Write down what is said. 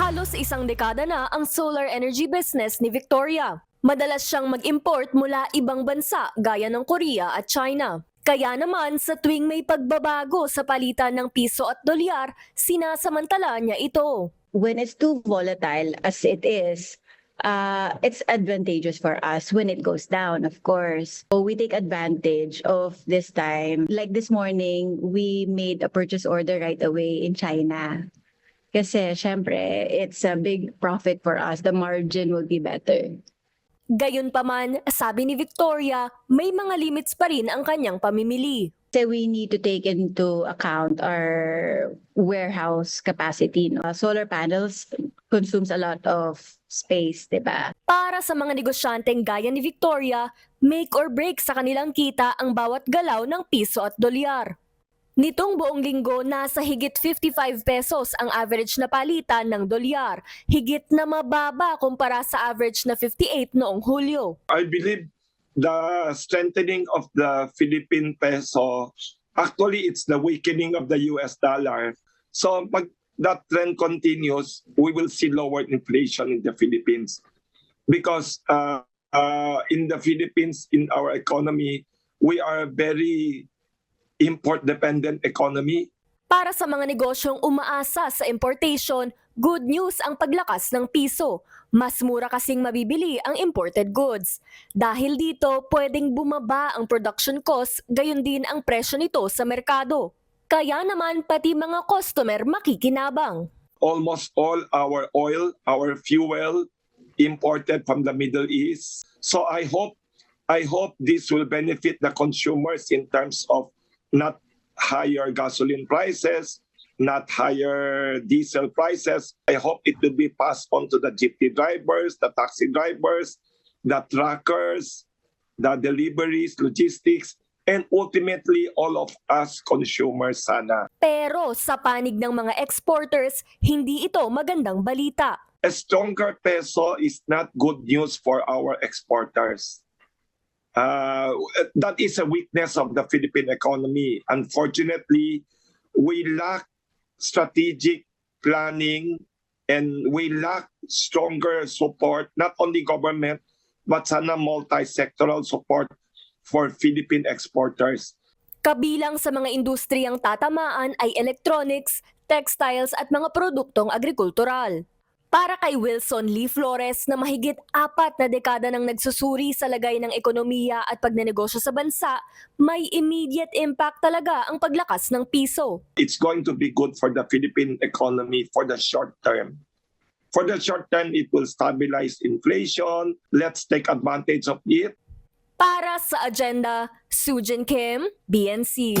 Halos isang dekada na ang solar energy business ni Victoria. Madalas siyang mag-import mula ibang bansa gaya ng Korea at China. Kaya naman sa tuwing may pagbabago sa palitan ng piso at dolyar, sinasamantala niya ito. when it's too volatile as it is, uh, it's advantageous for us when it goes down, of course. So we take advantage of this time. Like this morning, we made a purchase order right away in China. Kasi syempre, it's a big profit for us. The margin will be better. Gayunpaman, sabi ni Victoria, may mga limits pa rin ang kanyang pamimili. So we need to take into account our warehouse capacity. No? Solar panels consumes a lot of space, di ba? Para sa mga negosyanteng gaya ni Victoria, make or break sa kanilang kita ang bawat galaw ng piso at dolyar. Nitong buong linggo, nasa higit 55 pesos ang average na palitan ng dolyar, higit na mababa kumpara sa average na 58 noong Hulyo. I believe the strengthening of the Philippine peso, actually it's the weakening of the US dollar. So pag that trend continues, we will see lower inflation in the Philippines. Because uh, uh, in the Philippines, in our economy, we are very import-dependent economy. Para sa mga negosyong umaasa sa importation, good news ang paglakas ng piso. Mas mura kasing mabibili ang imported goods. Dahil dito, pwedeng bumaba ang production cost, gayon din ang presyo nito sa merkado. Kaya naman pati mga customer makikinabang. almost all our oil, our fuel imported from the Middle East. So I hope I hope this will benefit the consumers in terms of not higher gasoline prices, not higher diesel prices. I hope it will be passed on to the jeepney drivers, the taxi drivers, the truckers, the deliveries, logistics, and ultimately all of us consumers sana. Pero sa panig ng mga exporters, hindi ito magandang balita. a stronger peso is not good news for our exporters. Uh, that is a weakness of the Philippine economy. Unfortunately, we lack strategic planning and we lack stronger support, not only government, but sana multi-sectoral support for Philippine exporters. Kabilang sa mga industriyang tatamaan ay electronics, textiles at mga produktong agrikultural. Para kay Wilson Lee Flores na mahigit apat na dekada nang nagsusuri sa lagay ng ekonomiya at pagnenegosyo sa bansa, may immediate impact talaga ang paglakas ng piso. it's going to be good for the Philippine economy for the short term. For the short term, it will stabilize inflation. Let's take advantage of it. Para sa agenda, Sujin Kim, BNC.